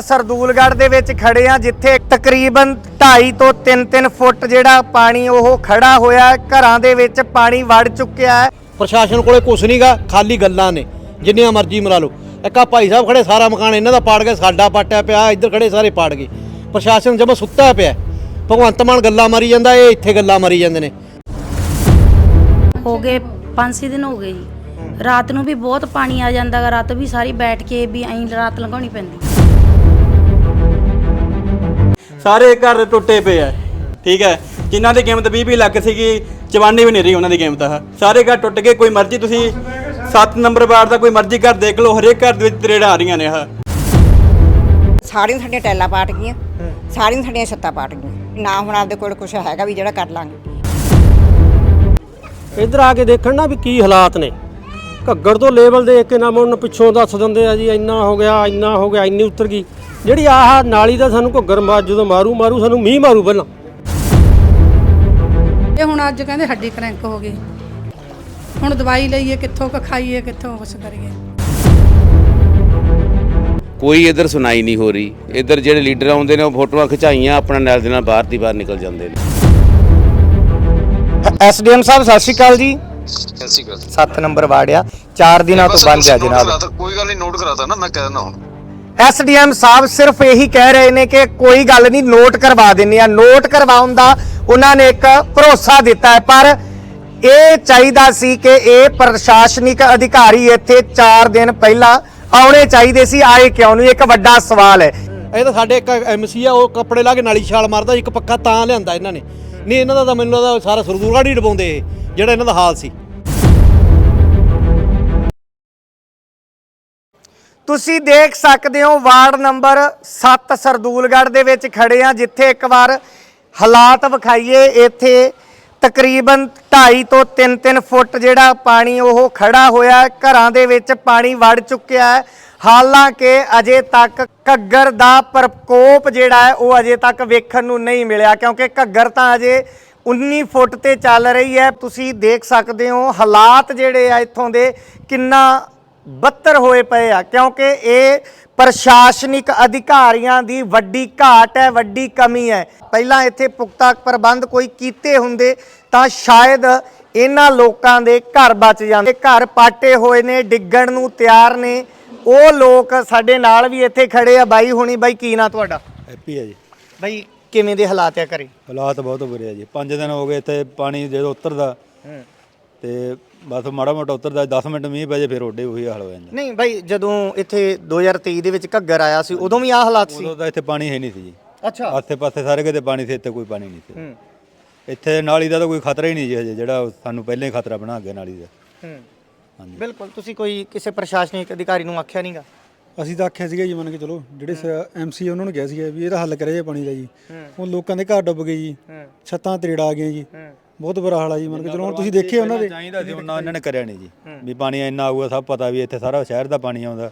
ਸਰਦੂਲਗੜ੍ਹ ਦੇ ਵਿੱਚ ਖੜੇ ਆ ਜਿੱਥੇ ਤਕਰੀਬਨ 2.5 ਤੋਂ 3-3 ਫੁੱਟ ਜਿਹੜਾ ਪਾਣੀ ਉਹ ਖੜਾ ਹੋਇਆ। ਘਰਾਂ ਦੇ ਵਿੱਚ ਪਾਣੀ ਵੜ ਚੁੱਕਿਆ ਹੈ। ਪ੍ਰਸ਼ਾਸਨ ਕੋਲੇ ਕੁਛ ਨਹੀਂਗਾ ਖਾਲੀ ਗੱਲਾਂ ਨੇ ਜਿੰਨੀਆਂ ਮਰਜ਼ੀ ਮਰਾ ਲਓ। ਇੱਕ ਆ ਭਾਈ ਸਾਹਿਬ ਖੜੇ ਸਾਰਾ ਮਕਾਨ ਇਹਨਾਂ ਦਾ ਪਾੜ ਗਿਆ ਸਾਡਾ ਪਾਟਿਆ ਪਿਆ ਇੱਧਰ ਖੜੇ ਸਾਰੇ ਪਾੜ ਗਏ। ਪ੍ਰਸ਼ਾਸਨ ਜਮਾ ਸੁੱਤਾ ਪਿਆ ਭਗਵੰਤ ਮਾਨ ਗੱਲਾਂ ਮਾਰੀ ਜਾਂਦਾ ਇਹ ਇੱਥੇ ਗੱਲਾਂ ਮਾਰੀ ਜਾਂਦੇ ਨੇ। ਹੋ ਗਏ 5-6 ਦਿਨ ਹੋ ਗਏ ਜੀ। ਰਾਤ ਨੂੰ ਵੀ ਬਹੁਤ ਪਾਣੀ ਆ ਜਾਂਦਾ ਗਾ ਰਾਤ ਵੀ ਸਾਰੀ ਬੈਠ ਕੇ ਵੀ ਐਂ ਰਾਤ ਲੰਘਾਉਣੀ ਪੈਂਦੀ। ਸਾਰੇ ਘਰ ਟੁੱਟੇ ਪਏ ਆ। ਠੀਕ ਹੈ? ਜਿਨ੍ਹਾਂ ਦੀ ਕੀਮਤ 20 20 ਲੱਖ ਸੀਗੀ ਚਵਾਨੀ ਵੀ ਨਹੀਂ ਰਹੀ ਉਹਨਾਂ ਦੀ ਕੀਮਤ ਆ ਸਾਰੇ ਘਰ ਟੁੱਟ ਗਏ ਕੋਈ ਮਰਜ਼ੀ ਤੁਸੀਂ 7 ਨੰਬਰ ਵਾਰਡ ਦਾ ਕੋਈ ਮਰਜ਼ੀ ਘਰ ਦੇਖ ਲਓ ਹਰੇਕ ਘਰ ਦੇ ਵਿੱਚ ਤਰੇੜਾਂ ਆ ਰਹੀਆਂ ਨੇ ਆਹ। ਸਾਰੀਆਂ ਸਾਡੀਆਂ ਟੈਲਾਂ ਪਾਟ ਗਈਆਂ ਸਾਰੀਆਂ ਸਾਡੀਆਂ ਛੱਤਾਂ ਪਾਟ ਗਈਆਂ। ਨਾ ਹੁਣ ਆਪਦੇ ਕੋਲ ਕੁਝ ਹੈਗਾ ਵੀ ਜਿਹੜਾ ਕਰ ਲਾਂਗੇ। ਇੱਧਰ ਆ ਕੇ ਦੇਖਣ ਨਾ ਵੀ ਕੀ ਹਾਲਾਤ ਨੇ। ਘੱਗਰ ਤੋਂ ਲੈਵਲ ਦੇਖ ਕੇ ਨਾ ਮੁੰਨ ਪਿੱਛੋਂ ਦੱਸ ਦਿੰਦੇ ਆ ਜੀ ਇੰਨਾ ਹੋ ਗਿਆ ਇੰਨਾ ਹੋ ਗਿਆ ਇੰਨੀ ਉਤਰ ਗਈ। ਜਿਹੜੀ ਆਹ ਨਾਲੀ ਦਾ ਸਾਨੂੰ ਘੱਗਰ ਮਾਰ ਜਦੋਂ ਮਾਰੂ ਮਾਰੂ ਸਾਨੂੰ ਮੀਂਹ ਮਾਰੂ ਪਹਿਲਾਂ। ਇਹ ਹੁਣ ਅੱਜ ਕਹਿੰਦੇ ਹੱਡੀ ਕਰੈਂਕ ਹੋ ਗਈ। ਹੁਣ ਦਵਾਈ ਲਈਏ ਕਿੱਥੋਂ ਕ ਖਾਈਏ ਕਿੱਥੋਂ ਕੁਛ ਕਰੀਏ। ਕੋਈ ਇਧਰ ਸੁਣਾਈ ਨਹੀਂ ਹੋ ਰਹੀ। ਇਧਰ ਜਿਹੜੇ ਲੀਡਰ ਆਉਂਦੇ ਨੇ ਉਹ ਫੋਟੋਆਂ ਖਿਚਾਈਆਂ ਆਪਣਾ ਨਾਲ ਦੇ ਨਾਲ ਬਾਹਰ ਦੀ ਬਾਹਰ ਨਿਕਲ ਜਾਂਦੇ ਨੇ। ਐਸਡੀਐਮ ਸਾਹਿਬ ਸਤਿ ਸ਼੍ਰੀ ਅਕਾਲ ਜੀ। ਐਸੀ ਗੱਲ 7 ਨੰਬਰ ਵਾਰਡ ਆ। 4 ਦਿਨਾਂ ਤੋਂ ਬੰਦ ਆ ਜਨਾਬ। ਕੋਈ ਗੱਲ ਨਹੀਂ ਨੋਟ ਕਰਾਤਾ ਨਾ ਮੈਂ ਕਹਿ ਦਿੰਦਾ ਹੁਣ। ਐਸਡੀਐਮ ਸਾਹਿਬ ਸਿਰਫ ਇਹੀ ਕਹਿ ਰਹੇ ਨੇ ਕਿ ਕੋਈ ਗੱਲ ਨਹੀਂ, ਨੋਟ ਕਰਵਾ ਦਿੰਨੇ ਆ ਨੋਟ ਕਰਵਾਉਣ ਦਾ ਉਹਨਾਂ ਨੇ ਇੱਕ ਭਰੋਸਾ ਦਿੱਤਾ ਹੈ, ਪਰ ਇਹ ਚਾਹੀਦਾ ਸੀ ਕਿ ਇਹ ਪ੍ਰਸ਼ਾਸਨਿਕ ਅਧਿਕਾਰੀ ਇੱਥੇ 4 ਦਿਨ ਪਹਿਲਾਂ ਆਉਣੇ ਚਾਹੀਦੇ ਸੀ, ਆਏ ਕਿਉਂ ਨਹੀਂ? ਇੱਕ ਵੱਡਾ ਸਵਾਲ ਹੈ। ਇਹ ਤਾਂ ਸਾਡੇ ਇੱਕ ਐਮਸੀ ਆ, ਉਹ ਕੱਪੜੇ ਲਾ ਕੇ ਨਾਲੀ ਛਾਲ ਮਾਰਦਾ, ਇੱਕ ਪੱਕਾ ਤਾਂ ਲਿਆਂਦਾ ਇਹਨਾਂ ਨੇ। ਨਹੀਂ, ਇਹਨਾਂ ਦਾ ਤਾਂ ਮੈਨੂੰ ਲੱਗਦਾ ਸਾਰਾ ਸਰਦੂਲਗੜ੍ਹ ਹੀ ਡਬਾਉਂਦੇ ਇਹ, ਜਿਹੜਾ ਇਹਨਾਂ ਦਾ ਹਾਲ ਸੀ। ਤੁਸੀਂ ਦੇਖ ਸਕਦੇ ਹੋ ਵਾਰਡ ਨੰਬਰ 7 ਸਰਦੂਲਗੜ੍ਹ ਦੇ ਵਿੱਚ ਖੜੇ ਆ ਜਿੱਥੇ ਇੱਕ ਵਾਰ ਹਾਲਾਤ ਵਿਖਾਈਏ। ਇੱਥੇ ਤਕਰੀਬਨ 2.5 ਤੋਂ 3-3 ਫੁੱਟ ਜਿਹੜਾ ਪਾਣੀ ਉਹ ਖੜਾ ਹੋਇਆ ਘਰਾਂ ਦੇ ਵਿੱਚ ਪਾਣੀ ਵੜ ਚੁੱਕਿਆ ਹੈ। ਹਾਲਾਂਕਿ ਅਜੇ ਤੱਕ ਘੱਗਰ ਦਾ ਪ੍ਰਕੋਪ ਜਿਹੜਾ ਹੈ, ਉਹ ਅਜੇ ਤੱਕ ਵੇਖਣ ਨੂੰ ਨਹੀਂ ਮਿਲਿਆ, ਕਿਉਂਕਿ ਘੱਗਰ ਤਾਂ ਅਜੇ 19 ਫੁੱਟ ਤੇ ਚੱਲ ਰਹੀ ਹੈ। ਤੁਸੀਂ ਦੇਖ ਸਕਦੇ ਹੋ ਹਾਲਾਤ ਜਿਹੜੇ ਆ ਇੱਥੋਂ ਦੇ, ਕਿੰਨਾ ਬੱਤਰ ਹੋਏ ਪਏ ਆ ਕਿਉਂਕਿ ਇਹ ਪ੍ਰਸ਼ਾਸਨਿਕ ਅਧਿਕਾਰੀਆਂ ਦੀ ਵੱਡੀ ਘਾਟ ਹੈ ਵੱਡੀ ਕਮੀ ਹੈ। ਪਹਿਲਾਂ ਇੱਥੇ ਪੁਖਤਾ ਪ੍ਰਬੰਧ ਕੋਈ ਕੀਤੇ ਹੁੰਦੇ ਤਾਂ ਸ਼ਾਇਦ ਇਹਨਾਂ ਲੋਕਾਂ ਦੇ ਘਰ ਬਚ ਜਾਂਦੇ। ਘਰ ਪਾਟੇ ਹੋਏ ਨੇ ਡਿੱਗਣ ਨੂੰ ਤਿਆਰ ਨੇ। ਉਹ ਲੋਕ ਸਾਡੇ ਨਾਲ ਵੀ ਇੱਥੇ ਖੜੇ ਆ। ਬਾਈ ਹੁਣੀ ਬਾਈ ਕੀ ਨਾਂ ਤੁਹਾਡਾ? ਹੈਪੀ ਹੈ ਜੀ। ਬਾਈ ਕਿਵੇਂ ਦੇ ਹਾਲਾਤ ਆ ਘਰੇ? ਹਾਲਾਤ ਬਹੁਤ ਬੁਰੇ ਆ ਜੀ। 5 ਦਿਨ ਹੋ ਗਏ ਇੱਥੇ ਪਾਣੀ ਜਦੋਂ ਉਤਰਦਾ ਤੇ ਬਸ ਮਾੜਾ ਮੋਟਾ ਉਤਰਦਾ 10 ਮਿੰਟ ਮੀਂਹ ਪੈ ਜੇ ਫਿਰ ਓਡੇ ਉਹੀ ਹਾਲ ਹੋ ਜਾਂਦਾ। ਨਹੀਂ ਬਾਈ ਜਦੋਂ ਇੱਥੇ 2023 ਦੇ ਵਿੱਚ ਘੱਗਰ ਆਇਆ ਸੀ ਉਦੋਂ ਵੀ ਆ ਹਾਲਾਤ ਸੀ? ਉਦੋਂ ਤਾਂ ਇੱਥੇ ਪਾਣੀ ਹੈ ਨਹੀਂ ਸੀ ਜੀ। ਅੱਛਾ। ਆਸੇ ਪਾਸੇ ਸਾਰੇ ਕਿਤੇ ਪਾਣੀ ਸੀ ਇੱਥੇ ਕੋਈ ਪਾਣੀ ਨਹੀਂ ਸੀ। ਇੱਥੇ ਨਾਲੀ ਦਾ ਤਾਂ ਕੋਈ ਖਤਰਾ ਹੀ ਨਹੀਂ ਜੀ ਹਜੇ ਜਿਹੜਾ ਸਾਨੂੰ ਪਹਿਲਾਂ ਹੀ ਖਤਰਾ ਬਣਾ ਗਿਆ ਨਾਲੀ ਦਾ। ਹੂੰ। ਬਿਲਕੁਲ ਤੁਸੀਂ ਕੋਈ ਕਿਸੇ ਪ੍ਰਸ਼ਾਸਨਿਕ ਅਧਿਕਾਰੀ ਨੂੰ ਆਖਿਆ ਨਹੀਂਗਾ ਅਸੀਂ ਤਾਂ ਆਖਿਆ ਸੀਗਾ ਜੀ ਮੰਨ ਕੇ ਚਲੋ ਜਿਹੜੇ ਐਮਸੀ ਉਹਨਾਂ ਨੂੰ ਕਿਹਾ ਸੀਗਾ ਵੀ ਇਹਦਾ ਹੱਲ ਕਰਿਆ ਜੇ ਪਾਣੀ ਦਾ ਜੀ। ਹੁਣ ਲੋਕਾਂ ਦੇ ਘਰ ਡੁੱਬ ਗਏ ਜੀ। ਛੱਤਾਂ ਤਰੇੜਾ ਆ ਗਈਆਂ ਜੀ। ਬਹੁਤ ਬੁਰਾ ਹਾਲ ਆ ਜੀ ਮੰਨ ਕੇ ਚਲੋ ਹੁਣ ਤੁਸੀਂ ਦੇਖੇ ਉਹਨਾਂ ਦੇ ਚਾਹੀਦਾ ਸੀ ਉਹਨਾਂ ਇਹਨਾਂ ਨੇ ਕਰਿਆ ਨਹੀਂ ਜੀ। ਵੀ ਪਾਣੀ ਇੰਨਾ ਆਊਗਾ ਸਭ ਪਤਾ ਵੀ ਇੱਥੇ ਸਾਰਾ ਸ਼ਹਿਰ ਦਾ ਪਾਣੀ ਆਉਂਦਾ।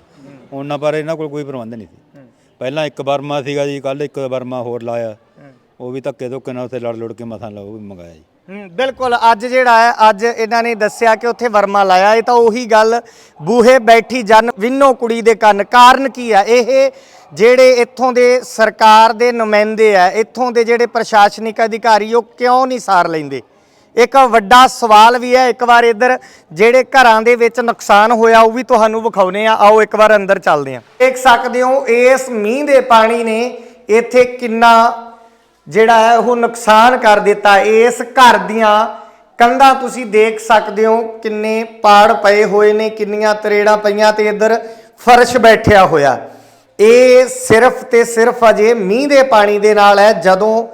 ਉਹਨਾਂ ਪਰ ਇਹਨਾਂ ਕੋਲ ਕੋਈ ਪ੍ਰਬੰਧ ਨਹੀਂ ਸੀ। ਪਹਿਲਾਂ ਇੱਕ ਵਰਮਾ ਸੀਗਾ ਜੀ ਕੱਲ ਇੱਕ ਵਰਮਾ ਹੋਰ ਲਾਇਆ। ਉਹ ਵੀ ਧੱਕੇ ਧੁੱਕੇ ਨਾਲ ਉੱਥੇ ਲੜ ਲੁੜ ਕੇ ਮਸਾਂ ਲਾ ਉਹ ਵੀ ਮੰਗਾਇਆ ਜੀ। ਹੂੰ ਬਿਲਕੁਲ। ਅੱਜ ਜਿਹੜਾ ਹੈ ਅੱਜ ਇਹਨਾਂ ਨੇ ਦੱਸਿਆ ਕਿ ਉੱਥੇ ਵਰਮਾ ਲਾਇਆ। ਇਹ ਤਾਂ ਉਹੀ ਗੱਲ ਬੂਹੇ ਬੈਠੀ ਜਨ ਵਿੰਨੋ ਕੁੜੀ ਦੇ ਕੰਨ। ਕਾਰਨ ਕੀ ਆ ਇਹ ਜਿਹੜੇ ਇੱਥੋਂ ਦੇ ਸਰਕਾਰ ਦੇ ਨੁਮਾਇੰਦੇ ਆ ਇੱਥੋਂ ਦੇ ਜਿਹੜੇ ਪ੍ਰਸ਼ਾਸਨਿਕ ਅਧਿਕਾਰੀ ਉਹ ਕਿਉਂ ਨਹੀਂ ਸਾਰ ਲੈਂਦੇ? ਇੱਕ ਵੱਡਾ ਸਵਾਲ ਵੀ ਹੈ, ਇੱਕ ਵਾਰ ਇੱਧਰ ਜਿਹੜੇ ਘਰਾਂ ਦੇ ਵਿੱਚ ਨੁਕਸਾਨ ਹੋਇਆ ਉਹ ਵੀ ਤੁਹਾਨੂੰ ਵਿਖਾਉਨੇ ਆ। ਆਓ ਇੱਕ ਵਾਰ ਅੰਦਰ ਚੱਲਦੇ ਆ ਦੇਖ ਸਕਦੇ ਹੋ, ਇਸ ਮੀਂਹ ਦੇ ਪਾਣੀ ਨੇ ਇੱਥੇ ਕਿੰਨਾ ਜਿਹੜਾ ਹੈ ਉਹ ਨੁਕਸਾਨ ਕਰ ਦਿੱਤਾ। ਇਸ ਘਰ ਦੀਆਂ ਕੰਧਾਂ ਤੁਸੀਂ ਦੇਖ ਸਕਦੇ ਹੋ, ਕਿੰਨੇ ਪਾੜ ਪਏ ਹੋਏ ਨੇ, ਕਿੰਨੀਆਂ ਤਰੇੜਾਂ ਪਈਆਂ ਤੇ ਇੱਧਰ ਫਰਸ਼ ਬੈਠਿਆ ਹੋਇਆ। ਇਹ ਸਿਰਫ ਤੇ ਸਿਰਫ ਅਜੇ ਮੀਂਹ ਦੇ ਪਾਣੀ ਦੇ ਨਾਲ ਹੈ, ਜਦੋਂ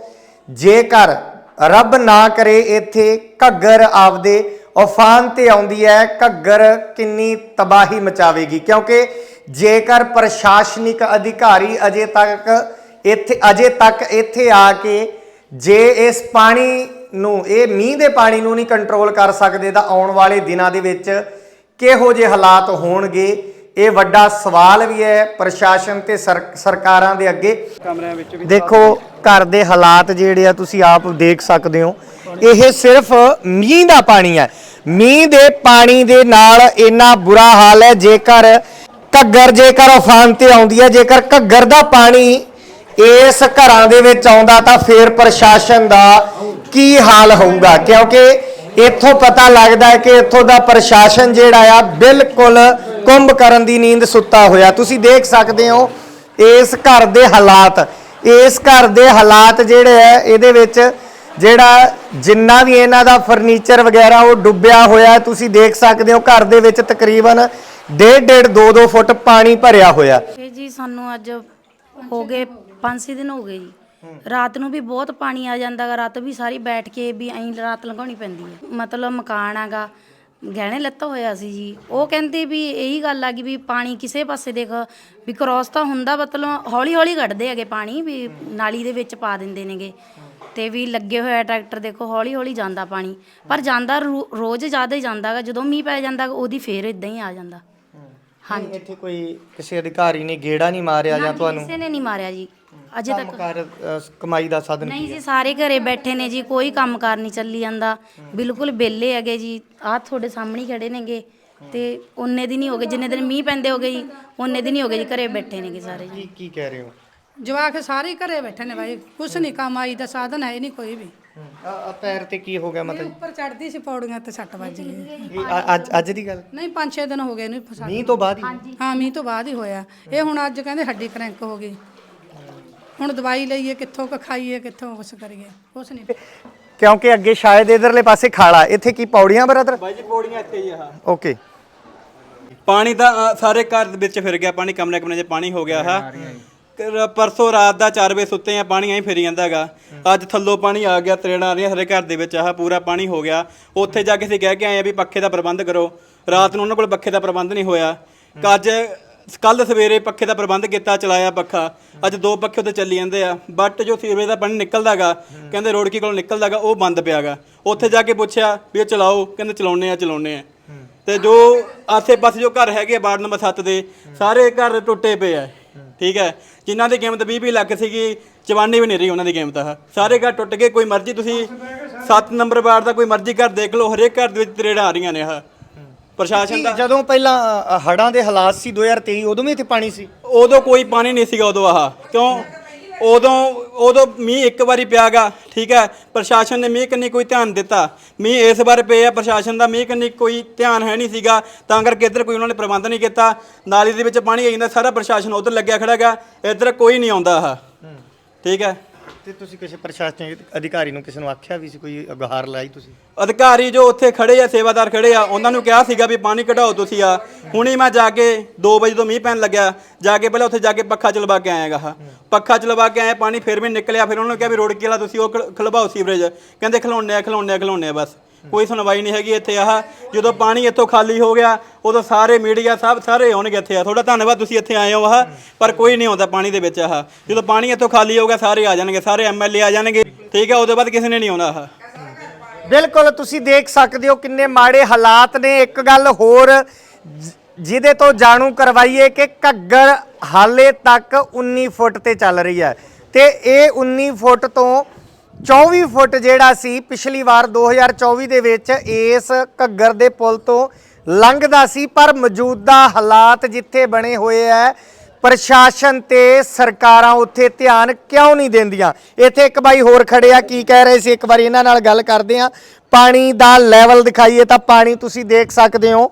ਜੇਕਰ ਰੱਬ ਨਾ ਕਰੇ ਇੱਥੇ ਘੱਗਰ ਆਪਦੇ ਉਫਾਨ ਤੇ ਆਉਂਦੀ ਹੈ, ਘੱਗਰ ਕਿੰਨੀ ਤਬਾਹੀ ਮਚਾਵੇਗੀ? ਕਿਉਂਕਿ ਜੇਕਰ ਪ੍ਰਸ਼ਾਸਨਿਕ ਅਧਿਕਾਰੀ ਅਜੇ ਤੱਕ ਇੱਥੇ, ਅਜੇ ਤੱਕ ਇੱਥੇ ਆ ਕੇ ਜੇ ਇਸ ਪਾਣੀ ਨੂੰ, ਇਹ ਮੀਂਹ ਦੇ ਪਾਣੀ ਨੂੰ ਨਹੀਂ ਕੰਟਰੋਲ ਕਰ ਸਕਦੇ, ਤਾਂ ਆਉਣ ਵਾਲੇ ਦਿਨਾਂ ਦੇ ਵਿੱਚ ਕਿਹੋ ਜਿਹੇ ਹਾਲਾਤ ਹੋਣਗੇ? ਇਹ ਵੱਡਾ ਸਵਾਲ ਵੀ ਹੈ ਪ੍ਰਸ਼ਾਸਨ ਤੇ ਸਰ- ਸਰਕਾਰਾਂ ਦੇ ਅੱਗੇ। ਕਮਰਿਆਂ ਵਿੱਚ ਵੀ ਦੇਖੋ ਘਰ ਦੇ ਹਾਲਾਤ ਜਿਹੜੇ ਆ ਤੁਸੀਂ ਆਪ ਦੇਖ ਸਕਦੇ ਹੋ। ਇਹ ਸਿਰਫ ਮੀਂਹ ਦਾ ਪਾਣੀ ਹੈ। ਮੀਂਹ ਦੇ ਪਾਣੀ ਦੇ ਨਾਲ ਇੰਨਾ ਬੁਰਾ ਹਾਲ ਹੈ ਜੇਕਰ ਘੱਗਰ ਜੇਕਰ ਉਫਾਨ ਤੇ ਆਉਂਦੀ ਹੈ ਜੇਕਰ ਘੱਗਰ ਦਾ ਪਾਣੀ ਇਸ ਘਰਾਂ ਦੇ ਵਿੱਚ ਆਉਂਦਾ ਤਾਂ ਫੇਰ ਪ੍ਰਸ਼ਾਸਨ ਦਾ ਕੀ ਹਾਲ ਹੋਊਗਾ? ਕਿਉਂਕਿ ਇੱਥੋਂ ਪਤਾ ਲੱਗਦਾ ਹੈ ਕਿ ਇੱਥੋਂ ਦਾ ਪ੍ਰਸ਼ਾਸਨ ਜਿਹੜਾ ਆ ਬਿਲਕੁਲ ਕੁੰਭ ਕਰਨ ਦੀ ਨੀਂਦ ਸੁੱਤਾ ਹੋਇਆ। ਤੁਸੀਂ ਦੇਖ ਸਕਦੇ ਹੋ ਇਸ ਘਰ ਦੇ ਹਾਲਾਤ। ਇਸ ਘਰ ਦੇ ਹਾਲਾਤ ਜਿਹੜੇ ਆ ਇਹਦੇ ਵਿੱਚ ਜਿਹੜਾ ਜਿੰਨਾ ਵੀ ਇਹਨਾਂ ਦਾ ਫਰਨੀਚਰ ਵਗੈਰਾ ਉਹ ਡੁੱਬਿਆ ਹੋਇਆ ਤੁਸੀਂ ਦੇਖ ਸਕਦੇ ਹੋ ਘਰ ਦੇ ਵਿੱਚ ਤਕਰੀਬਨ 1.5 2-2 ਫੁੱਟ ਪਾਣੀ ਭਰਿਆ ਹੋਇਆ। ਇਹ ਜੀ ਸਾਨੂੰ ਅੱਜ ਹੋ ਗਏ 5-6 ਦਿਨ ਹੋ ਗਏ ਜੀ। ਰਾਤ ਨੂੰ ਵੀ ਬਹੁਤ ਪਾਣੀ ਆ ਜਾਂਦਾ ਗਾ ਰਾਤ ਵੀ ਸਾਰੀ ਬੈਠ ਕੇ ਵੀ ਐਂ ਰਾਤ ਲੰਘਾਉਣੀ ਪੈਂਦੀ ਹੈ ਮਤਲਬ ਮਕਾਨ ਆਗਾ ਗਹਿਣੇ ਲੱਤਾ ਹੋਇਆ ਸੀ ਜੀ। ਉਹ ਕਹਿੰਦੇ ਵੀ ਇਹੀ ਗੱਲ ਆ ਗਈ ਵੀ ਪਾਣੀ ਕਿਸੇ ਪਾਸੇ ਦੇਖ ਵੀ ਕ੍ਰੋਸ ਤਾਂ ਹੁੰਦਾ ਮਤਲਬ ਹੌਲੀ ਹੌਲੀ ਕੱਢਦੇ ਹੈਗੇ ਪਾਣੀ ਵੀ ਨਾਲੀ ਦੇ ਵਿੱਚ ਪਾ ਦਿੰਦੇ ਨੇਗੇ। ਤੇ ਵੀ ਲੱਗੇ ਹੋਇਆ ਟਰੈਕਟਰ ਦੇਖੋ ਹੌਲੀ ਹੌਲੀ ਜਾਂਦਾ ਪਾਣੀ। ਪਰ ਜਾਂਦਾ ਰੋਜ਼ ਜ਼ਿਆਦਾ ਹੀ ਜਾਂਦਾ ਗਾ ਜਦੋਂ ਮੀਂਹ ਪੈ ਜਾਂਦਾ ਗਾ, ਉਹਦੀ ਫੇਰ ਇਦਾਂ ਹੀ ਆ ਜਾਂਦਾ। ਹਾਂਜੀ। ਇੱਥੇ ਕੋਈ ਕਿਸੇ ਅਧਿਕਾਰੀ ਨੇ ਗੇੜਾ ਨਹੀਂ ਮਾਰਿਆ ਜਾਂ ਤੁਹਾਨੂੰ ਕਿਸੇ ਨੇ ਨਹੀਂ ਮਾਰਿਆ ਜੀ। ਅਜੇ ਤੱਕ ਕੰਮਕਾਰ ਅ, ਕਮਾਈ ਦਾ ਸਾਧਨ ਨਹੀਂ ਜੀ ਸਾਰੇ ਘਰੇ ਬੈਠੇ ਨੇ ਜੀ ਕੋਈ ਕੰਮਕਾਰ ਨਹੀਂ ਚੱਲੀ ਜਾਂਦਾ। ਬਿਲਕੁਲ ਬੇਲੇ ਹੈਗੇ ਜੀ ਆਹ ਤੁਹਾਡੇ ਸਾਹਮਣੇ ਹੀ ਖੜੇ ਨੇਗੇ। ਤੇ ਉਹਨੇ ਦਿਨ ਹੀ ਹੋ ਗਏ ਜਿੰਨੇ ਦਿਨ ਮੀਂਹ ਪੈਂਦੇ ਹੋ ਗਏ ਜੀ ਉਹਨੇ ਦਿਨ ਹੀ ਹੋ ਗਏ ਜੀ ਘਰੇ ਬੈਠੇ ਨੇਗੇ ਸਾਰੇ ਜੀ। ਕੀ ਕੀ ਕਹਿ ਰਹੇ ਹੋ? ਜਵਾਕ ਸਾਰੇ ਹੀ ਘਰੇ ਬੈਠੇ ਨੇ ਬਾਈ ਕੁਛ ਨਹੀਂ ਕਮਾਈ ਦਾ ਸਾਧਨ ਹੈ ਨਹੀਂ ਕੋਈ ਵੀ। ਆ ਆ ਪੈਰ ਤੇ ਕੀ ਹੋ ਗਿਆ ਇਹ ਮਤਲਬ ਉੱਪਰ ਚੜਦੀ ਸੀ ਪੌੜੀਆਂ ਤੇ ਸੱਟ ਵੱਜ ਗਈ। ਇਹ ਅੱਜ ਅੱਜ ਦੀ ਗੱਲ? ਨਹੀਂ 5-6 ਦਿਨ ਹੋ ਗਏ ਇਹਨੂੰ ਫਸਾ ਮੀਂਹ ਤੋਂ ਬਾਅਦ ਹੀ? ਹਾਂ ਮੀਂਹ ਤੋਂ ਬਾਅਦ ਹੀ ਹੋਇਆ। ਇਹ ਹੁਣ ਅੱਜ ਕਹਿੰਦੇ ਹੱਡੀ ਕਰੈਂਕ ਹੋ ਗਈ। ਹੁਣ ਦਵਾਈ ਲਈਏ ਕਿੱਥੋਂ ਕੁ ਖਾਈਏ ਕਿੱਥੋਂ ਕੁਛ ਕਰੀਏ ਕੁਛ ਨਹੀਂ। ਕਿਉਂਕਿ ਅੱਗੇ ਸ਼ਾਇਦ ਇਧਰਲੇ ਪਾਸੇ ਖਾਲਾ ਇੱਥੇ ਕੀ ਪੌੜੀਆਂ ਬ੍ਰਦਰ? ਬਾਈ ਜੀ ਪੌੜੀਆਂ ਇੱਥੇ ਹੀ ਆ। ਓਕੇ। ਪਾਣੀ ਤਾਂ ਅ, ਸਾਰੇ ਘਰ ਦੇ ਵਿੱਚ ਫਿਰ ਗਿਆ ਪਾਣੀ ਕਮਰੇ ਕਮਰੇ 'ਚ ਪਾਣੀ ਹੋ ਗਿਆ ਹਾ ਕ- ਪਰਸੋਂ ਰਾਤ ਦਾ 4 ਵਜੇ ਸੁੱਤੇ ਆ ਪਾਣੀ ਐਂ ਫਿਰੀ ਜਾਂਦਾ ਹੈਗਾ। ਅੱਜ ਥੱਲੋਂ ਪਾਣੀ ਆ ਗਿਆ ਤਰੇੜਾਂ ਆ ਰਹੀਆਂ ਸਾਰੇ ਘਰ ਦੇ ਵਿੱਚ ਆਹ ਪੂਰਾ ਪਾਣੀ ਹੋ ਗਿਆ। ਉੱਥੇ ਜਾ ਕੇ ਅਸੀਂ ਕਹਿ ਕੇ ਆਏ ਆ ਵੀ ਪੱਖੇ ਦਾ ਪ੍ਰਬੰਧ ਕਰੋ। ਰਾਤ ਨੂੰ ਉਹਨਾਂ ਕੋਲ ਪੱਖੇ ਦਾ ਪ੍ਰਬੰਧ ਨਹੀਂ ਹੋਇਆ। ਅੱਜ ਕੱਲ ਸਵੇਰੇ ਪੱਖੇ ਦਾ ਪ੍ਰਬੰਧ ਕੀਤਾ, ਚਲਾਇਆ ਪੱਖਾ। ਅੱਜ ਦੋ ਪੱਖੇ ਉੱਤੇ ਚੱਲੀ ਜਾਂਦੇ ਆ। ਬਟ ਜੋ ਸੀਵਰੇਜ ਦਾ ਪਾਣੀ ਨਿਕਲਦਾਗਾ, ਕਹਿੰਦੇ ਰੋੜਕੀ ਕੋਲ ਨਿਕਲਦਾਗਾ, ਉਹ ਬੰਦ ਪਿਆਗਾ। ਉੱਥੇ ਜਾ ਕੇ ਪੁੱਛਿਆ ਵੀ ਉਹ ਚਲਾਓ, ਕਹਿੰਦੇ ਚਲਾਉਣੇ ਆ ਚਲਾਉਣੇ ਆ। ਤੇ ਜੋ ਆਸੇ-ਪਾਸੇ ਜੋ ਘਰ ਹੈਗੇ ਆ, ਵਾਰਡ ਨੰਬਰ 7 ਦੇ, ਸਾਰੇ ਘਰ ਟੁੱਟੇ ਪਏ ਆ। ਠੀਕ ਹੈ? ਜਿਨ੍ਹਾਂ ਦੀ ਕੀਮਤ 20-20 ਲੱਖ ਸੀਗੀ ਚਵਾਨੀ ਵੀ ਨਹੀਂ ਰਹੀ ਉਹਨਾਂ ਦੀ ਕੀਮਤ ਆ ਸਾਰੇ ਘਰ ਟੁੱਟ ਗਏ, ਕੋਈ ਮਰਜ਼ੀ ਤੁਸੀਂ 7 ਨੰਬਰ ਵਾਰਡ ਦਾ ਕੋਈ ਮਰਜ਼ੀ ਘਰ ਦੇਖ ਲਓ, ਹਰੇਕ ਘਰ ਦੇ ਵਿੱਚ ਤਰੇੜਾਂ ਆ ਰਹੀਆਂ ਨੇ ਆਹ। ਪ੍ਰਸ਼ਾਸਨ ਦਾ ਜਦੋਂ ਪਹਿਲਾਂ ਅ, ਹੜ੍ਹਾਂ ਦੇ ਹਾਲਾਤ ਸੀ 2023 ਉਦੋਂ ਵੀ ਇੱਥੇ ਪਾਣੀ ਸੀ? ਉਦੋਂ ਕੋਈ ਪਾਣੀ ਨਹੀਂ ਸੀਗਾ ਉਦੋਂ ਆਹ। ਕਿਉਂ? ਉਦੋਂ ਉਦੋਂ ਮੀਂਹ ਇੱਕ ਵਾਰੀ ਪਿਆਗਾ ਠੀਕ ਹੈ? ਪ੍ਰਸ਼ਾਸਨ ਨੇ ਮੀਂਹ ਕੰਨੀ ਕੋਈ ਧਿਆਨ ਦਿੱਤਾ। ਮੀਂਹ ਇਸ ਵਾਰ ਪਿਆ ਪ੍ਰਸ਼ਾਸਨ ਦਾ ਮੀਂਹ ਕੰਨੀ ਕੋਈ ਧਿਆਨ ਹੈ ਨਹੀਂ ਸੀਗਾ। ਤਾਂ ਕਰਕੇ ਇੱਧਰ ਕੋਈ ਉਹਨਾਂ ਨੇ ਪ੍ਰਬੰਧ ਨਹੀਂ ਕੀਤਾ। ਨਾਲੀ ਦੇ ਵਿੱਚ ਪਾਣੀ ਆ ਜਾਂਦਾ ਸਾਰਾ ਪ੍ਰਸ਼ਾਸਨ ਉਧਰ ਲੱਗਿਆ ਖੜਾਗਾ ਇੱਧਰ ਕੋਈ ਨਹੀਂ ਆਉਂਦਾ ਆਹ। ਠੀਕ ਹੈ? ਤੇ ਤੁਸੀਂ ਕਿਸੇ ਪ੍ਰਸ਼ਾਸਨਿਕ ਅਧਿਕਾਰੀ ਨੂੰ ਕਿਸੇ ਨੂੰ ਆਖਿਆ ਵੀ ਸੀ ਕੋਈ ਗੁਹਾਰ ਲਾਈ ਤੁਸੀਂ? ਅਧਿਕਾਰੀ ਜੋ ਉੱਥੇ ਖੜੇ ਆ, ਸੇਵਾਦਾਰ ਖੜੇ ਆ, ਉਹਨਾਂ ਨੂੰ ਕਿਹਾ ਸੀਗਾ ਵੀ ਪਾਣੀ ਕਢਾਓ ਤੁਸੀਂ ਆ। ਹੁਣੀ ਮੈਂ ਜਾ ਕੇ 2 ਵਜੇ ਤੋਂ ਮੀਂਹ ਪੈਣ ਲੱਗਿਆ। ਜਾ ਕੇ ਪਹਿਲਾਂ ਉੱਥੇ ਜਾ ਕੇ ਪੱਖਾ ਚਲਵਾ ਕੇ ਆਇਆਗਾ ਹਾਂ। ਪੱਖਾ ਚਲਵਾ ਕੇ ਆਏ ਪਾਣੀ ਫਿਰ ਵੀ ਨਿਕਲਿਆ, ਫਿਰ ਉਹਨਾਂ ਨੂੰ ਕਿਹਾ ਵੀ ਰੋੜਕੀ ਵਾਲਾ ਤੁਸੀਂ ਉਹ ਖਲਵਾਓ ਸੀਵਰੇਜ। ਕਹਿੰਦੇ ਖਲਾਉਣੇ ਆ ਖਲਾਉਣੇ ਆ ਖਲਾਉਣੇ ਆ ਬਸ। ਕੋਈ ਸੁਣਵਾਈ ਨਹੀਂ ਹੈਗੀ ਇੱਥੇ ਆਹ। ਜਦੋਂ ਪਾਣੀ ਇੱਥੋਂ ਖਾਲੀ ਹੋ ਗਿਆ, ਉਦੋਂ ਸਾਰੇ ਮੀਡੀਆ ਸਭ ਸਾਰੇ ਆਉਣਗੇ ਇੱਥੇ ਆ ਤੁਹਾਡਾ ਧੰਨਵਾਦ, ਤੁਸੀਂ ਇੱਥੇ ਆਏ ਹੋ ਆਹ। ਪਰ ਕੋਈ ਨਹੀਂ ਆਉਂਦਾ ਪਾਣੀ ਦੇ ਵਿੱਚ ਆਹ। ਜਦੋਂ ਪਾਣੀ ਇੱਥੋਂ ਖਾਲੀ ਹੋ ਗਿਆ, ਸਾਰੇ ਆ ਜਾਣਗੇ, ਸਾਰੇ ਐਮਐਲਏ ਆ ਜਾਣਗੇ। ਠੀਕ ਹੈ, ਉਹਦੇ ਬਾਅਦ ਕਿਸੇ ਨੇ ਨਹੀਂ ਆਉਣਾ ਆਹ। ਬਿਲਕੁਲ, ਤੁਸੀਂ ਦੇਖ ਸਕਦੇ ਹੋ ਕਿੰਨੇ ਮਾੜੇ ਹਾਲਾਤ ਨੇ। ਇੱਕ ਗੱਲ ਹੋਰ, ਜ- ਜਿਹਦੇ ਤੋਂ ਜਾਣੂ ਕਰਵਾਈਏ ਕਿ ਘੱਗਰ ਹਾਲੇ ਤੱਕ 19 ਫੁੱਟ ਤੇ ਚੱਲ ਰਹੀ ਹੈ। ਤੇ ਇਹ 19 ਫੁੱਟ ਤੋਂ 24 ਫੁੱਟ ਜਿਹੜਾ ਸੀ, ਪਿਛਲੀ ਵਾਰ 2024 ਦੇ ਵਿੱਚ ਇਸ ਘੱਗਰ ਦੇ ਪੁਲ ਤੋਂ ਲੰਘਦਾ ਸੀ, ਪਰ ਮੌਜੂਦਾ ਹਾਲਾਤ ਜਿੱਥੇ ਬਣੇ ਹੋਏ ਹੈ ਪ੍ਰਸ਼ਾਸਨ ਤੇ ਸਰਕਾਰਾਂ ਉੱਥੇ ਧਿਆਨ ਕਿਉਂ ਨਹੀਂ ਦਿੰਦੀਆਂ? ਇੱਥੇ ਇੱਕ ਬਾਈ ਹੋਰ ਖੜੇ ਆ, ਕੀ ਕਹਿ ਰਹੇ ਸੀ? ਇੱਕ ਵਾਰੀ ਇਹਨਾਂ ਨਾਲ ਗੱਲ ਕਰਦੇ ਆ। ਪਾਣੀ ਦਾ ਲੈਵਲ ਦਿਖਾਈਏ ਤਾਂ ਪਾਣੀ ਤੁਸੀਂ ਦੇਖ ਸਕਦੇ ਹੋ।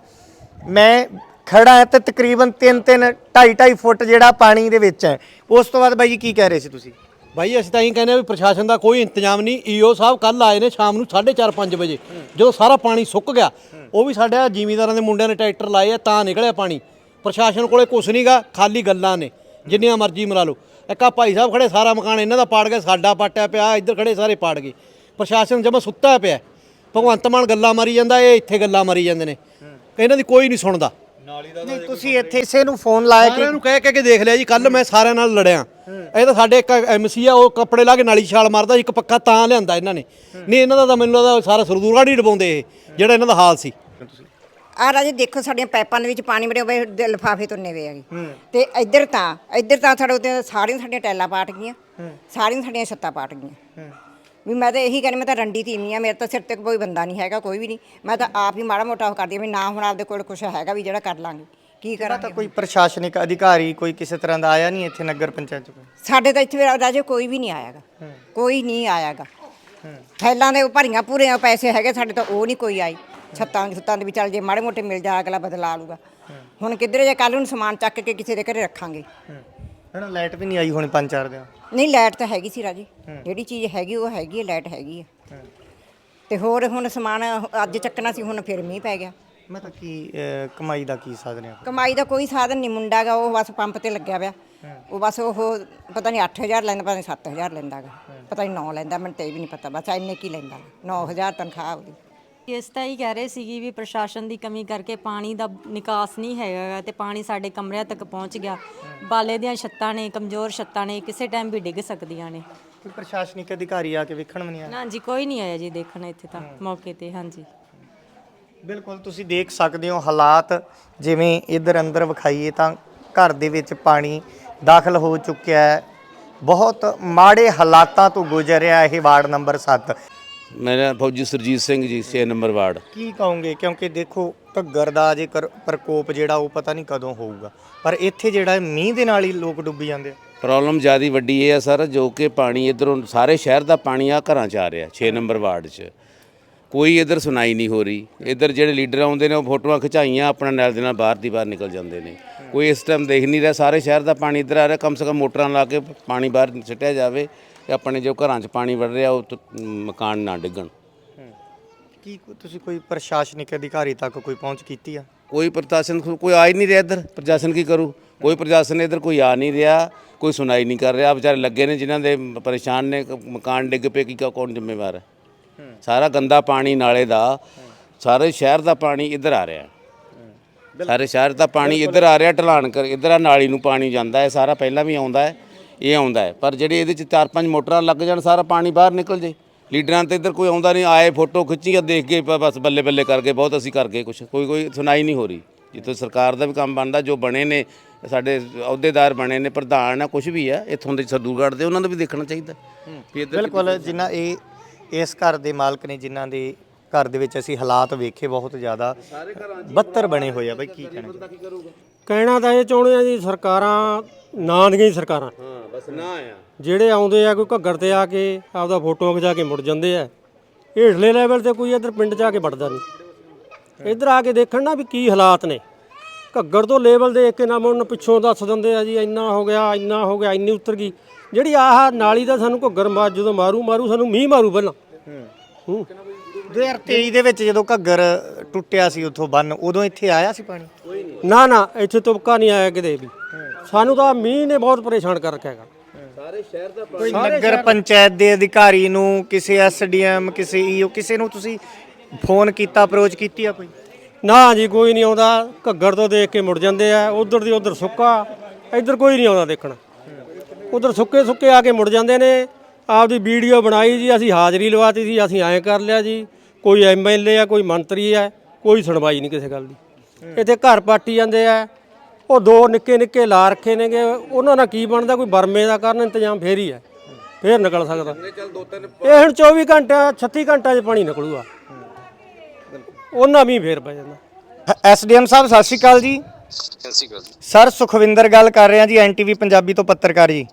ਮੈਂ ਖੜਾ ਹਾਂ ਤੇ ਤਕਰੀਬਨ 3 3 2.5 2.5 ਫੁੱਟ ਜਿਹੜਾ ਪਾਣੀ ਦੇ ਵਿੱਚ ਹੈ ਉਸ ਤੋਂ ਬਾਅਦ ਬਾਈ ਜੀ ਕੀ ਕਹਿ ਰਹੇ ਸੀ ਤੁਸੀਂ? ਭਾਈ ਅਸੀਂ ਤਾਂ ਇਹੀ ਕਹਿੰਦੇ ਆ ਵੀ ਪ੍ਰਸ਼ਾਸਨ ਦਾ ਕੋਈ ਇੰਤਜ਼ਾਮ ਨਹੀਂ। ਈਓ ਸਾਹਿਬ ਕੱਲ ਆਏ ਨੇ ਸ਼ਾਮ ਨੂੰ 4:30 5 ਵਜੇ। ਜਦੋਂ ਸਾਰਾ ਪਾਣੀ ਸੁੱਕ ਗਿਆ, ਉਹ ਵੀ ਸਾਡੇ ਜ਼ਿਮੀਂਦਾਰਾਂ ਦੇ ਮੁੰਡਿਆਂ ਨੇ ਟਰੈਕਟਰ ਲਾਏ ਆ, ਤਾਂ ਨਿਕਲਿਆ ਪਾਣੀ। ਪ੍ਰਸ਼ਾਸਨ ਕੋਲੇ ਕੁਝ ਨਹੀਂਗਾ ਖਾਲੀ ਗੱਲਾਂ ਨੇ, ਜਿੰਨੀਆਂ ਮਰਜ਼ੀ ਮਰਾ ਲਓ। ਇੱਕ ਆ ਭਾਈ ਸਾਹਿਬ ਖੜੇ, ਸਾਰਾ ਮਕਾਨ ਇਹਨਾਂ ਦਾ ਪਾੜ ਗਿਆ, ਸਾਡਾ ਪਾਟਿਆ ਪਿਆ, ਇੱਧਰ ਖੜੇ ਸਾਰੇ ਪਾੜ ਗਏ। ਪ੍ਰਸ਼ਾਸਨ ਜਮਾ ਸੁੱਤਾ ਪਿਆ। ਭਗਵੰਤ ਮਾਨ ਗੱਲਾਂ ਮਾਰੀ ਜਾਂਦਾ, ਇਹ ਇੱਥੇ ਗੱਲਾਂ ਮਾਰੀ ਜਾਂਦੇ ਨੇ। ਇਹਨਾਂ ਦੀ ਕੋਈ ਨਹੀਂ ਸੁਣਦਾ। ਨਹੀਂ ਤੁਸੀਂ ਇੱਥੇ ਕਿਸੇ ਨੂੰ ਫੋਨ ਲਾਇਆ ਕਿ ਸਾਰਿਆਂ ਨੂੰ ਕਹਿ ਕਹਿ ਕੇ ਦੇਖ ਲਿਆ ਜੀ ਕੱਲ ਮੈਂ ਸਾਰਿਆਂ ਨਾਲ ਲੜਿਆ। ਇਹ ਤਾਂ ਸਾਡੇ ਇੱਕ ਐਮਸੀ ਆ ਉਹ ਕੱਪੜੇ ਲਾ ਕੇ ਨਾਲੀ ਛਾਲ ਮਾਰਦਾ ਇੱਕ ਪੱਕਾ ਤਾਂ ਲਿਆਂਦਾ ਇਹਨਾਂ ਨੇ। ਨਹੀਂ ਇਹਨਾਂ ਦਾ ਤਾਂ ਮੈਨੂੰ ਲੱਗਦਾ ਸਾਰਾ ਸਰਦੂਰਗੜ੍ਹ ਹੀ ਡਬਾਉਂਦੇ ਇਹ ਜਿਹੜਾ ਇਹਨਾਂ ਦਾ ਹਾਲ ਸੀ। ਆ ਰਾਜੇ ਦੇਖੋ ਸਾਡੀਆਂ ਪਾਈਪਾਂ ਦੇ ਵਿੱਚ ਪਾਣੀ ਬੜੇ ਹੋਏ ਲਿਫਾਫੇ ਤੁੰਨੇ ਹੋਏ ਹੈਗੇ ਤੇ ਇੱਧਰ ਤਾਂ ਇੱਧਰ ਤਾਂ ਸਾਡੇ ਉੱਤੇ ਸਾਰੀਆਂ ਸਾਡੀਆਂ ਟੈਲਾਂ ਪਾਟ ਗਈਆਂ ਸਾਰੀਆਂ ਸਾਡੀਆਂ ਛੱਤਾਂ ਪਾਟ ਗਈਆਂ। ਵੀ ਮੈਂ ਤਾਂ ਇਹੀ ਕਹਿੰਦੀ ਮੈਂ ਤਾਂ ਰੰਡੀ ਤੀਵੀਂ ਆ ਮੇਰੇ ਤਾਂ ਸਿਰ ਤੇ ਕੋਈ ਬੰਦਾ ਨਹੀਂ ਹੈਗਾ ਕੋਈ ਵੀ ਨਹੀਂ। ਮੈਂ ਤਾਂ ਆਪ ਹੀ ਮਾੜਾ ਮੋਟਾ ਉਹ ਕਰਦੀ ਹਾਂ ਵੀ ਨਾ ਹੁਣ ਆਪਦੇ ਕੋਲ ਕੁਝ ਹੈਗਾ ਵੀ ਜਿਹੜਾ ਕਰ ਲਾਂਗੇ। ਕੀ ਤਾਂ ਕਰਾਂਗੇ ਕੋਈ ਪ੍ਰਸ਼ਾਸਨਿਕ ਅਧਿਕਾਰੀ ਕੋਈ ਕਿਸੇ ਤਰ੍ਹਾਂ ਦਾ ਆਇਆ ਨਹੀਂ ਇੱਥੇ ਨਗਰ ਪੰਚਾਇਤ ਚ? ਸਾਡੇ ਤਾਂ ਇੱਥੇ ਰਾਜੇ ਕੋਈ ਵੀ ਨਹੀਂ ਆਇਆਗਾ। ਕੋਈ ਨਹੀਂ ਆਇਆਗਾ। ਫੈਲਾਂ ਦੇ ਭਰੀਆਂ ਪੂਰੀਆਂ ਪੈਸੇ ਹੈਗੇ ਸਾਡੇ ਤਾਂ ਉਹ ਨਹੀਂ ਕੋਈ ਆਈ। ਛੱਤਾਂ ਛੱਤਾਂ ਦੇ ਵੀ ਚੱਲ ਜੇ ਮਾੜੇ ਮੋਟੇ ਮਿਲ ਜਾ ਅਗਲਾ ਬਦਲਾ ਲੂਗਾ ਹੁਣ ਕਿੱਧਰ ਜੇ ਕੱਲ ਨੂੰ ਸਮਾਨ ਚੱਕ ਕੇ ਕਿਸੇ ਦੇ ਘਰੇ ਰੱਖਾਂਗੇ। ਹਨਾ ਲਾਈਟ ਵੀ ਨਹੀਂ ਆਈ ਹੁਣ ਪੰਜ ਚਾਰ ਦਿਨ। ਨਹੀਂ ਲਾਈਟ ਤਾਂ ਹੈਗੀ ਸੀ ਰਾਜੀ। ਜਿਹੜੀ ਚੀਜ਼ ਹੈਗੀ ਉਹ ਹੈਗੀ ਹੈ ਲਾਈਟ ਹੈਗੀ ਹੈ। ਤੇ ਹੋਰ ਹੁਣ ਸਮਾਨ ਅੱਜ ਚੱਕਣਾ ਸੀ ਹੁਣ ਫਿਰ ਮੀਂਹ ਪੈ ਗਿਆ। ਮੈਂ ਤਾਂ ਕੀ ਕਮਾਈ ਦਾ ਕੀ ਸਾਧਨ ਹੈ? ਕਮਾਈ ਦਾ ਕੋਈ ਸਾਧਨ ਨਹੀਂ ਮੁੰਡਾ ਗਾ ਉਹ ਬਸ ਪੰਪ ਤੇ ਲੱਗਿਆ ਪਿਆ। ਉਹ ਬਸ ਉਹ ਪਤਾ ਨਹੀਂ 8000 ਲੈਂਦਾ ਪਤਾ ਨਹੀਂ 7000 ਲੈਂਦਾ ਗਾ ਪਤਾ ਨਹੀਂ 9 ਲੈਂਦਾ ਮੈਨੂੰ ਤੇ ਵੀ ਨਹੀਂ ਪਤਾ ਬਸ ਇੰਨੇ ਕੀ ਲੈਂਦਾ। 9000 ਤਨਖਾਹ ਉਹਦੀ। ਇਸ ਤਾਂ ਹੀ ਕਹਿ ਰਹੇ ਸੀਗੀ ਵੀ ਪ੍ਰਸ਼ਾਸਨ ਦੀ ਕਮੀ ਕਰਕੇ ਪਾਣੀ ਦਾ ਨਿਕਾਸ ਨਹੀਂ ਹੈਗਾ ਗਾ ਤੇ ਪਾਣੀ ਸਾਡੇ ਕਮਰਿਆਂ ਤੱਕ ਪਹੁੰਚ ਗਿਆ। ਬਾਲੇ ਦੀਆਂ ਛੱਤਾਂ ਨੇ ਕਮਜ਼ੋਰ ਛੱਤਾਂ ਨੇ ਕਿਸੇ ਟਾਈਮ ਵੀ ਡਿੱਗ ਸਕਦੀਆਂ ਨੇ। ਕੋਈ ਪ੍ਰਸ਼ਾਸਨਿਕ ਅਧਿਕਾਰੀ ਆ ਕੇ ਵੇਖਣ ਵੀ ਨਹੀਂ ਆਇਆ ਨਾ ਜੀ ਕੋਈ ਨਹੀਂ ਆਇਆ ਜੀ ਦੇਖਣ ਇੱਥੇ ਤਾਂ ਮੌਕੇ ਤੇ ਹਾਂਜੀ। ਬਿਲਕੁਲ ਤੁਸੀਂ ਦੇਖ ਸਕਦੇ ਹੋ ਹਾਲਾਤ ਜਿਵੇਂ ਇਧਰ ਅੰਦਰ ਵਿਖਾਈਏ ਤਾਂ ਘਰ ਦੇ ਵਿੱਚ ਪਾਣੀ ਦਾਖਲ ਹੋ ਚੁੱਕਿਆ ਹੈ। ਬਹੁਤ ਮਾੜੇ ਹਾਲਾਤਾਂ ਤੋਂ ਗੁਜ਼ਰ ਰਿਹਾ ਇਹ ਵਾਰਡ ਨੰਬਰ 7 ਮੇਰਾ ਫੌਜੀ ਸਰਜੀਤ ਸਿੰਘ ਜੀ 6 ਨੰਬਰ ਵਾਰਡ। ਕੀ ਕਹੋਗੇ? ਕਿਉਂਕਿ ਦੇਖੋ ਘੱਗਰ ਦਾ ਜੇਕਰ ਪ੍ਰਕੋਪ ਜਿਹੜਾ ਉਹ ਪਤਾ ਨਹੀਂ ਕਦੋਂ ਹੋਊਗਾ। ਪਰ ਇੱਥੇ ਜਿਹੜਾ ਮੀਂਹ ਦੇ ਨਾਲ ਹੀ ਲੋਕ ਡੁੱਬੀ ਜਾਂਦੇ ਆ। ਪ੍ਰੋਬਲਮ ਜਿਆਦੀ ਵੱਡੀ ਇਹ ਹੈ ਸਰ ਜੋ ਕਿ ਪਾਣੀ ਇਧਰੋਂ ਸਾਰੇ ਸ਼ਹਿਰ ਦਾ ਪਾਣੀ ਆ ਘਰਾਂ ਚ ਆ ਰਿਹਾ 6 ਨੰਬਰ ਵਾਰਡ 'ਚ। ਕੋਈ ਇਧਰ ਸੁਣਾਈ ਨਹੀਂ ਹੋ ਰਹੀ। ਇਧਰ ਜਿਹੜੇ ਲੀਡਰ ਆਉਂਦੇ ਨੇ ਉਹ ਫੋਟੋਆਂ ਖਿਚਾਈਆਂ ਆਪਣਾ ਨਾਲ ਦੇ ਨਾਲ ਬਾਹਰ ਦੀ ਬਾਹਰ ਨਿਕਲ ਜਾਂਦੇ ਨੇ। ਕੋਈ ਇਸ ਟਾਈਮ ਦੇਖ ਨਹੀਂ ਰਿਹਾ ਸਾਰੇ ਸ਼ਹਿਰ ਦਾ ਪਾਣੀ ਇਧਰ ਆ ਰਿਹਾ ਕਮ ਸੇ ਕਮ ਮੋਟਰਾਂ ਲਾ ਕੇ ਪਾਣੀ ਬਾਹਰ ਸਿੱਟਿਆ ਜਾਵੇ। ਤੇ ਆਪਣੇ ਜੋ ਘਰਾਂ 'ਚ ਪਾਣੀ ਵੜ ਰਿਹਾ ਉਹ ਤ- ਮਕਾਨ ਨਾ ਡਿੱਗਣ। ਕੀ ਕੋ- ਤੁਸੀਂ ਕੋਈ ਪ੍ਰਸ਼ਾਸਨਿਕ ਅਧਿਕਾਰੀ ਤੱਕ ਕੋਈ ਪਹੁੰਚ ਕੀਤੀ ਆ? ਕੋਈ ਪ੍ਰਸ਼ਾਸਨ ਕੋਈ ਆ ਹੀ ਨਹੀਂ ਰਿਹਾ ਇੱਧਰ। ਪ੍ਰਸ਼ਾਸਨ ਕੀ ਕਰੂ? ਕੋਈ ਪ੍ਰਸ਼ਾਸਨ ਇੱਧਰ ਕੋਈ ਆ ਨਹੀਂ ਰਿਹਾ ਕੋਈ ਸੁਣਾਈ ਨਹੀਂ ਕਰ ਰਿਹਾ। ਵਿਚਾਰੇ ਲੱਗੇ ਨੇ ਜਿਨ੍ਹਾਂ ਦੇ ਪਰੇਸ਼ਾਨ ਨੇ ਕ- ਮਕਾਨ ਡਿੱਗ ਪਏ ਕੀ ਕਾ- ਕੌਣ ਜ਼ਿੰਮੇਵਾਰ ਹੈ? ਸਾਰਾ ਗੰਦਾ ਪਾਣੀ ਨਾਲੇ ਦਾ ਸਾਰੇ ਸ਼ਹਿਰ ਦਾ ਪਾਣੀ ਇੱਧਰ ਆ ਰਿਹਾ। ਹੈ। ਸਾਰੇ ਸ਼ਹਿਰ ਦਾ ਪਾਣੀ ਇੱਧਰ ਆ ਰਿਹਾ ਢਲਾਣ ਕਰ ਇੱਧਰ ਆ ਨਾਲੀ ਨੂੰ ਪਾਣੀ ਜਾਂਦਾ ਹੈ ਸਾਰਾ ਪਹਿਲਾਂ ਵੀ ਆਉਂਦਾ ਹੈ। ਇਹ ਆਉਂਦਾ ਹੈ। ਪਰ ਜਿਹੜੇ ਇਹਦੇ ਚ ਚਾਰ ਪੰਜ ਮੋਟਰਾਂ ਲੱਗ ਜਾਣ ਸਾਰਾ ਪਾਣੀ ਬਾਹਰ ਨਿਕਲ ਜੇ। ਲੀਡਰਾਂ ਤੇ ਇੱਧਰ ਕੋਈ ਆਉਂਦਾ ਨਹੀਂ ਆਏ ਫੋਟੋ ਖਿੱਚੀਆਂ ਦੇਖ ਕੇ ਬਸ ਬੱਲੇ ਬੱਲੇ ਕਰਕੇ ਬਹੁਤ ਅਸੀਂ ਕਰ ਗਏ ਕੁਛ। ਕੋਈ ਕੋਈ ਸੁਣਾਈ ਨਹੀਂ ਹੋ ਰਹੀ। ਜਿੱਥੇ ਸਰਕਾਰ ਦਾ ਵੀ ਕੰਮ ਬਣਦਾ ਜੋ ਬਣੇ ਨੇ ਸਾਡੇ ਅਹੁਦੇਦਾਰ ਬਣੇ ਨੇ ਪ੍ਰਧਾਨ ਆ ਕੁਝ ਵੀ ਆ ਇੱਥੋਂ ਦੇ ਸਰਦੂਗੜ੍ਹ ਦੇ ਉਹਨਾਂ ਦਾ ਵੀ ਦੇਖਣਾ ਚਾਹੀਦਾ। ਵੀ ਇੱਧਰ ਬਿਲਕੁਲ ਜਿਨ੍ਹਾਂ ਇਹ ਇਸ ਘਰ ਦੇ ਮਾਲਕ ਨੇ ਜਿਨ੍ਹਾਂ ਦੇ ਘਰ ਦੇ ਵਿੱਚ ਅਸੀਂ ਹਾਲਾਤ ਵੇਖੇ ਬਹੁਤ ਜ਼ਿਆਦਾ ਬੱਤਰ ਬਣੇ ਹੋਏ ਆ ਬਈ ਕੀ ਕਹਿਣਾ? ਕਹਿਣਾ ਤਾਂ ਇਹ ਚਾਹੁੰਦੇ ਆ ਜੀ ਸਰਕਾਰਾਂ ਨਾਂ ਦੀਆਂ ਹੀ ਸਰਕਾਰਾਂ। ਹਾਂ ਬਸ ਨਾ ਆ ਜਿਹੜੇ ਆਉਂਦੇ ਆ ਕੋਈ ਘੱਗਰ ਤੇ ਆ ਕੇ ਆਪਦਾ ਫੋਟੋਆਂ ਖਿਚਾ ਕੇ ਮੁੜ ਜਾਂਦੇ ਆ। ਹੇਠਲੇ ਲੈਵਲ ਤੇ ਕੋਈ ਇੱਧਰ ਪਿੰਡ 'ਚ ਆ ਕੇ ਵੜਦਾ ਨਹੀਂ। ਇੱਧਰ ਆ ਕੇ ਦੇਖਣ ਨਾ ਵੀ ਕੀ ਹਾਲਾਤ ਨੇ। ਘੱਗਰ ਤੋਂ ਲੈਵਲ ਦੇਖ ਕੇ ਨਾ ਮੁੰਨ ਪਿੱਛੋਂ ਦੱਸ ਦਿੰਦੇ ਆ ਜੀ ਇੰਨਾ ਹੋ ਗਿਆ ਇੰਨਾ ਹੋ ਗਿਆ ਇੰਨੀ ਉਤਰ ਗਈ। ਜਿਹੜੀ ਆਹ ਨਾਲੀ ਦਾ ਸਾਨੂੰ ਘੱਗਰ ਮਾਰ ਜਦੋਂ ਮਾਰੂ ਮਾਰੂ ਸਾਨੂੰ ਮੀਂਹ ਮਾਰੂ ਪਹਿਲਾਂ। ਹੂੰ। 2023 ਦੇ ਵਿੱਚ ਜਦੋਂ ਘੱਗਰ ਟੁੱਟਿਆ ਸੀ ਉੱਥੋਂ ਬੰਨ ਉਦੋਂ ਇੱਥੇ ਆਇਆ ਸੀ ਪਾਣੀ? ਨਾ ਨਾ ਇੱਥੇ ਤੁਬਕਾ ਨਹੀਂ ਆਇਆ ਕਿਤੇ ਵੀ। ਸਾਨੂੰ ਤਾਂ ਮੀਂਹ ਨੇ ਬਹੁਤ ਪਰੇਸ਼ਾਨ ਕਰ ਰੱਖਿਆ ਹੈਗਾ। ਕੋਈ ਨਗਰ ਪੰਚਾਇਤ ਦੇ ਅਧਿਕਾਰੀ ਨੂੰ ਕਿਸੇ ਐਸਡੀਐਮ ਕਿਸੇ ਈਓ ਕਿਸੇ ਨੂੰ ਤੁਸੀਂ ਫੋਨ ਕੀਤਾ ਅਪਰੋਚ ਕੀਤੀ ਆ ਕੋਈ? ਨਾ ਜੀ ਕੋਈ ਨਹੀਂ ਆਉਂਦਾ। ਘੱਗਰ ਤੋਂ ਦੇਖ ਕੇ ਮੁੜ ਜਾਂਦੇ ਆ। ਉਧਰ ਦੀ ਉਧਰ ਸੁੱਕਾ। ਇੱਧਰ ਕੋਈ ਨਹੀਂ ਆਉਂਦਾ ਦੇਖਣ। ਉਧਰ ਸੁੱਕੇ ਸੁੱਕੇ ਆ ਕੇ ਮੁੜ ਜਾਂਦੇ ਨੇ। ਆਪਦੀ ਵੀਡੀਓ ਬਣਾਈ ਜੀ ਅਸੀਂ ਹਾਜ਼ਰੀ ਲਵਾਤੀ ਸੀ ਅਸੀਂ ਐਂ ਕਰ ਲਿਆ ਜੀ। ਕੋਈ ਐਮਐਲਏ ਆ ਕੋਈ ਮੰਤਰੀ ਆ ਕੋਈ ਸੁਣਵਾਈ ਨਹੀਂ ਕਿਸੇ ਗੱਲ ਦੀ। ਇੱਥੇ ਘਰ ਪਾਟੀ ਜਾਂਦੇ ਆ। ਉਹ ਦੋ ਨਿੱਕੇ ਨਿੱਕੇ ਲਾ ਰੱਖੇ ਨੇਗੇ ਉਹਨਾਂ ਨਾਲ ਕੀ ਬਣਦਾ? ਕੋਈ ਬਰਮੇ ਦਾ ਕਰਨ ਇੰਤਜ਼ਾਮ ਫੇਰ ਹੀ ਹੈ। ਫੇਰ ਨਿਕਲ ਸਕਦਾ। ਇਹ ਹੁਣ 24 ਘੰਟੇ 36 ਘੰਟਿਆਂ 'ਚ ਪਾਣੀ ਨਿਕਲੂਗਾ। ਉਹਨਾਂ ਵੀ ਫੇਰ ਪੈ ਜਾਂਦਾ। ਐਸਡੀਐਮ ਸਾਹਿਬ ਸਤਿ ਸ਼੍ਰੀ ਅਕਾਲ ਜੀ। ਸਤਿ ਸ਼੍ਰੀ ਅਕਾਲ ਜੀ। ਸਰ ਸੁਖਵਿੰਦਰ ਗੱਲ ਕਰ ਰਿਹਾ ਜੀ ਐਨਟੀਵੀ ਪੰਜਾਬੀ ਤੋਂ ਪੱਤਰਕਾਰ ਜੀ।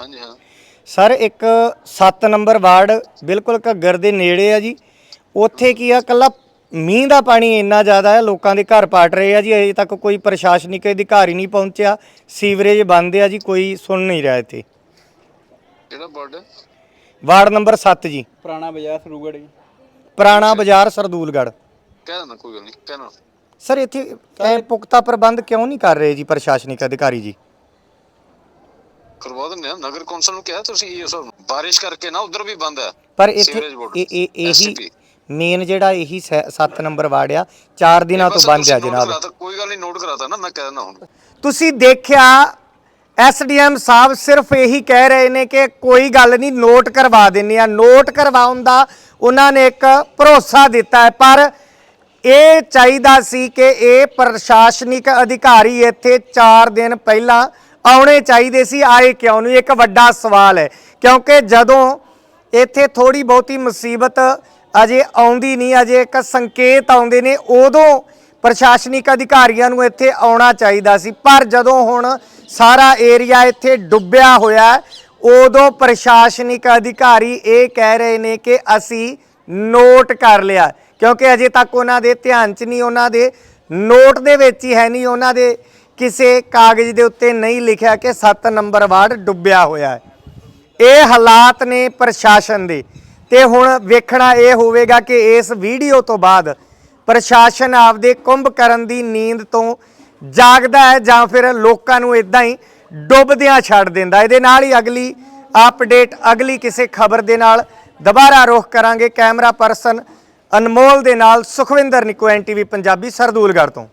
ਹਾਂਜੀ ਹਾਂ। ਸਰ ਇੱਕ 7 ਨੰਬਰ ਵਾਰਡ ਬਿਲਕੁਲ ਘੱਗਰ ਦੇ ਨੇੜੇ ਆ ਜੀ। ਉੱਥੇ ਕੀ ਆ ਕੱਲਾ ਮੀਂਹ ਦਾ ਪਾਣੀ ਇੰਨਾ ਜ਼ਿਆਦਾ ਹੈ ਲੋਕਾਂ ਦੇ ਘਰ ਪਾਟ ਰਹੇ ਆ ਜੀ ਅਜੇ ਤੱਕ ਕੋਈ ਪ੍ਰਸ਼ਾਸਨਿਕ ਅਧਿਕਾਰੀ ਨਹੀਂ ਪਹੁੰਚਿਆ ਸੀਵਰੇਜ ਬੰਦ ਆ ਜੀ ਕੋਈ ਸੁਣ ਨਹੀਂ ਰਿਹਾ ਇੱਥੇ। ਕਿਹੜਾ ਬਰਡ ਵਾਰਡ ਨੰਬਰ 7 ਜੀ। ਪੁਰਾਣਾ ਬਾਜ਼ਾਰ ਸਰੂਗੜ ਜੀ। ਪੁਰਾਣਾ ਬਾਜ਼ਾਰ ਸਰਦੂਲਗੜ੍ਹ। ਕਹਿ ਦੇਣਾ ਕੋਈ ਗੱਲ ਨਹੀਂ ਕਹਿਣਾ ਸਰ ਇੱਥੇ ਇਹ ਪੁਖਤਾ ਪ੍ਰਬੰਧ ਕਿਉਂ ਨਹੀਂ ਕਰ ਰਹੇ ਜੀ ਪ੍ਰਸ਼ਾਸਨਿਕ ਅਧਿਕਾਰੀ ਜੀ? ਕਰਵਾ ਦਿੰਦੇ ਆ ਨਗਰ ਕੌਂਸਲ ਨੂੰ ਕਿਹਾ ਤੁਸੀਂ ਇਹ ਸਭ ਬਾਰਿਸ਼ ਕਰਕੇ ਨਾ ਉਧਰ ਵੀ ਬੰਦ ਹੈ ਪਰ ਇੱਥੇ ਸੀਵਰੇਜ ਬੋਰਡ। ਇਹ ਇਹ ਇਹੀ SCP ਮੇਨ ਜਿਹੜਾ ਇਹੀ 7 ਨੰਬਰ ਵਾਰਡ ਆ 4 ਦਿਨਾਂ ਤੋਂ ਬੰਦ ਆ ਜਨਾਬ। ਕੋਈ ਗੱਲ ਨਹੀਂ ਨੋਟ ਕਰਾਤਾ ਨਾ ਮੈਂ ਕਹਿ ਦਿੰਦਾ ਹੁਣ। ਤੁਸੀਂ ਦੇਖਿਆ ਐਸਡੀਐਮ ਸਾਹਿਬ ਸਿਰਫ ਇਹੀ ਕਹਿ ਰਹੇ ਨੇ ਕਿ ਕੋਈ ਗੱਲ ਨਹੀਂ ਨੋਟ ਕਰਵਾ ਦਿੰਨੇ ਆ। ਨੋਟ ਕਰਵਾਉਣ ਦਾ ਉਹਨਾਂ ਨੇ ਇੱਕ ਭਰੋਸਾ ਦਿੱਤਾ ਹੈ ਪਰ ਇਹ ਚਾਹੀਦਾ ਸੀ ਕਿ ਇਹ ਪ੍ਰਸ਼ਾਸਨਿਕ ਅਧਿਕਾਰੀ ਇੱਥੇ 4 ਦਿਨ ਪਹਿਲਾਂ ਆਉਣੇ ਚਾਹੀਦੇ ਸੀ। ਆਏ ਕਿਉਂ ਨਹੀਂ? ਇੱਕ ਵੱਡਾ ਸਵਾਲ ਹੈ ਕਿਉਂਕਿ ਜਦੋਂ ਇੱਥੇ ਥੋੜੀ ਬਹੁਤੀ ਮੁਸੀਬਤ ਅਜੇ ਆਉਂਦੀ ਨਹੀਂ, ਅਜੇ ਇੱਕ ਸੰਕੇਤ ਆਉਂਦੇ ਨੇ, ਉਦੋਂ ਪ੍ਰਸ਼ਾਸਨਿਕ ਅਧਿਕਾਰੀਆਂ ਨੂੰ ਇੱਥੇ ਆਉਣਾ ਚਾਹੀਦਾ ਸੀ। ਪਰ ਜਦੋਂ ਹੁਣ ਸਾਰਾ ਏਰੀਆ ਇੱਥੇ ਡੁੱਬਿਆ ਹੋਇਆ ਉਦੋਂ ਪ੍ਰਸ਼ਾਸਨਿਕ ਅਧਿਕਾਰੀ ਇਹ ਕਹਿ ਰਹੇ ਨੇ ਕਿ ਅਸੀਂ ਨੋਟ ਕਰ ਲਿਆ, ਕਿਉਂਕਿ ਅਜੇ ਤੱਕ ਉਹਨਾਂ ਦੇ ਧਿਆਨ 'ਚ ਨਹੀਂ, ਉਹਨਾਂ ਦੇ ਨੋਟ ਦੇ ਵਿੱਚ ਹੀ ਹੈ ਨਹੀਂ, ਉਹਨਾਂ ਦੇ ਕਿਸੇ ਕਾਗਜ਼ ਦੇ ਉੱਤੇ ਨਹੀਂ ਲਿਖਿਆ ਕਿ 7 ਨੰਬਰ ਵਾਰਡ ਡੁੱਬਿਆ ਹੋਇਆ ਹੈ। ਇਹ ਹਾਲਾਤ ਨੇ ਪ੍ਰਸ਼ਾਸਨ ਦੇ। ਤੇ ਹੁਣ ਵੇਖਣਾ ਇਹ ਹੋਵੇਗਾ ਕਿ ਇਸ ਵੀਡੀਓ ਤੋਂ ਬਾਅਦ ਪ੍ਰਸ਼ਾਸਨ ਆਪਦੇ ਕੁੰਭ ਕਰਨ ਦੀ ਨੀਂਦ ਤੋਂ ਜਾਗਦਾ ਹੈ ਜਾਂ ਫਿਰ ਲੋਕਾਂ ਨੂੰ ਇਦਾਂ ਹੀ ਡੁੱਬਦਿਆਂ ਛੱਡ ਦਿੰਦਾ ਇਹਦੇ ਨਾਲ ਹੀ ਅਗਲੀ ਅਪਡੇਟ, ਅਗਲੀ ਕਿਸੇ ਖਬਰ ਦੇ ਨਾਲ ਦੁਬਾਰਾ ਰੁਖ ਕਰਾਂਗੇ। ਕੈਮਰਾ ਪਰਸਨ ਅਨਮੋਲ ਦੇ ਨਾਲ ਸੁਖਵਿੰਦਰ ਨਿਕੋ ਐਨਟੀਵੀ ਪੰਜਾਬੀ ਸਰਦੂਲਗੜ੍ਹ ਤੋਂ।